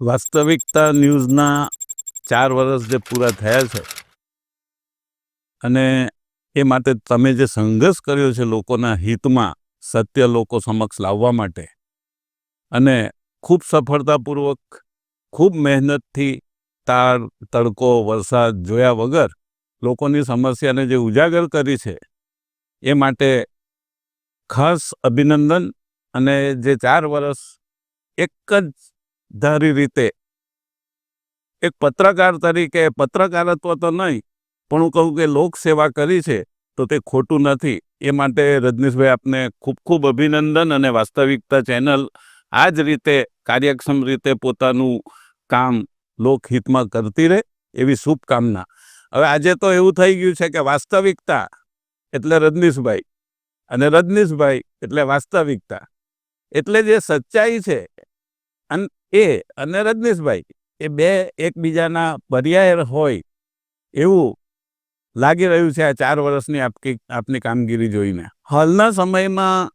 વાસ્તવિકતા ન્યૂઝના ચાર વર્ષ જે પૂરા થયા છે અને એ માટે તમે જે સંઘર્ષ કર્યો છે લોકોના હિતમાં સત્ય લોકો સમક્ષ લાવવા માટે અને ખૂબ સફળતાપૂર્વક, ખૂબ મહેનતથી તાર, તડકો, વરસાદ જોયા વગર લોકોની સમસ્યાને જે ઉજાગર કરી છે એ માટે ખાસ અભિનંદન અને જે ચાર વર્ષ એક જ ધારી રીતે. એક પત્રકાર તરીકે પત્રકારત્વ તો નહીં, પણ હું કહું કે લોકસેવા કરી છે, તો તે ખોટું નથી. એ માટે રજનીશભાઈ આપને ખૂબ ખૂબ અભિનંદન અને વાસ્તવિકતા ચેનલ આ જ રીતે કાર્યક્ષમ રીતે પોતાનું કામ લોકહિતમાં કરતી રહે, એવી શુભકામના. હવે આજે તો એવું થઈ ગયું છે કે વાસ્તવિકતા એટલે રજનીશભાઈ, અને રજનીશભાઈ એટલે વાસ્તવિકતા. એટલે જે સચ્ચાઈ છે, અન એ અને રજનીશભાઈ, એ બે એકબીજાના પર્યાય હોય એવું લાગી રહ્યું છે આ ચાર વર્ષની આપકી, આપની કામગીરી જોઈને. હાલના સમયમાં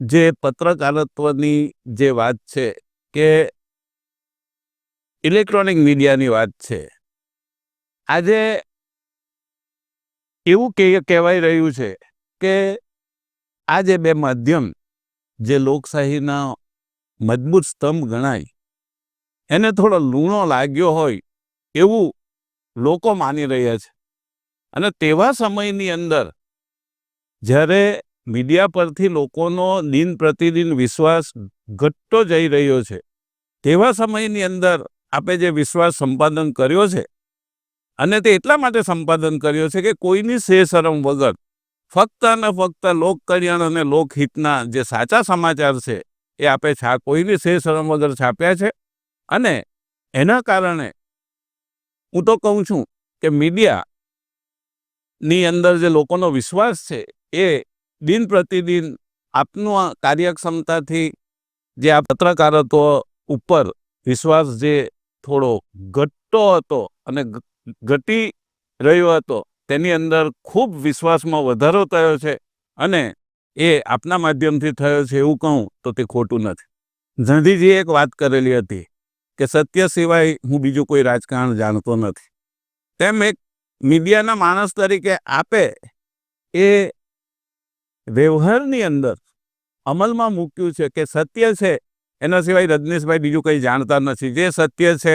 જે પત્રકારત્વની જે વાત છે કે ઇલેક્ટ્રોનિક મીડિયાની વાત છે, આજે એવું કે કહેવાય રહ્યું છે કે આ જે બે માધ્યમ, જે લોકશાહીના મજબૂત સ્તંભ ગણાય. એને થોડો લૂણો લાગ્યો હોય એવું લોકો માની રહ્યા છે. અને તેવા સમયની અંદર જ્યારે મીડિયા પરથી લોકોનો દિન પ્રતિદિન વિશ્વાસ ઘટતો જઈ રહ્યો છે, તેવા સમયની અંદર આપણે જે વિશ્વાસ સંપાદન કર્યો છે, અને તે એટલા માટે સંપાદન કર્યો છે કે કોઈની શેષરમ વગર ફક્ત અને ફક્ત લોક કલ્યાણ અને લોકહિતના જે સાચા સમાચાર છે એ આપે છા કોઈની શેષરમ વગર છાપ્યા છે. અને એના કારણે હું તો કહું છું કે મીડિયાની અંદર જે લોકોનો વિશ્વાસ છે, એ દિન પ્રતિદિન આપનું કાર્યક્ષમતાથી જે આ પત્રકારત્વ ઉપર વિશ્વાસ જે થોડો ઘટતો હતો અને ઘટી રહ્યો હતો, તેની અંદર ખૂબ વિશ્વાસમાં વધારો થયો છે. અને એ આપના માધ્યમથી થયો છે એવું કહું તો તે ખોટું નથી. ગાંધીજીએ એક વાત કરેલી હતી કે સત્ય સિવાય હું બીજું કોઈ રાજકારણ જાણતો નથી. તેમ એક મીડિયાના માણસ તરીકે આપે એ વ્યવહારની અંદર અમલમાં મૂક્યું છે કે સત્ય છે એના સિવાય રજનીશભાઈ બીજું કંઈ જાણતા નથી. જે સત્ય છે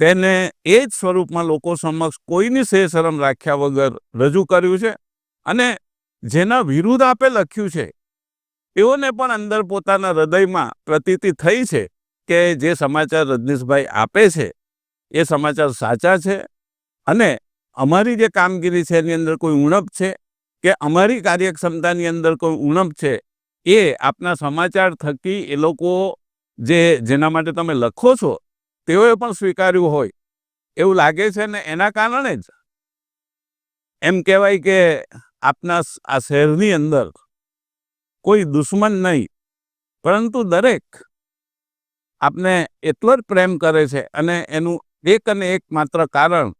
તેને એ જ સ્વરૂપમાં લોકો સમક્ષ કોઈની શેષરમ રાખ્યા વગર રજૂ કર્યું છે અને જેના વિરુદ્ધ આપે લખ્યું છે. એઓને પણ અંદર પોતાના હૃદયમાં પ્રતીતિ થઈ છે કે જે સમાચાર રજનીશભાઈ આપે છે, એ સમાચાર સાચા છે અને અમારી જે કામગીરી છે એની અંદર કોઈ ઉણપ છે કે અમારી કાર્યક્ષમતાની અંદર કોઈ ઉણપ છે, એ આપના સમાચાર થકી એ લોકો જે જેના માટે તમે લખો છો, તેઓએ પણ સ્વીકાર્યું હોય. એવું લાગે છે ને એના કારણે જ. એમ કહેવાય કે આપના આ શહેરની અંદર કોઈ દુશ્મન નહીં, પરંતુ દરેક આપને એટલો જ પ્રેમ કરે છે અને એનું એક અને એક માત્ર કારણ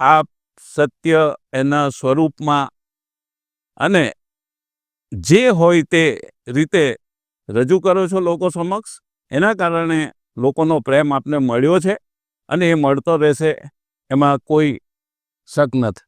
આપ સત્ય એના સ્વરૂપમાં અને જે હોય તે રીતે રજૂ કરો છો લોકો સમક્ષ, એના કારણે લોકોનો પ્રેમ આપને મળ્યો છે અને એ મળતો રહેશે, એમાં કોઈ શક નથી.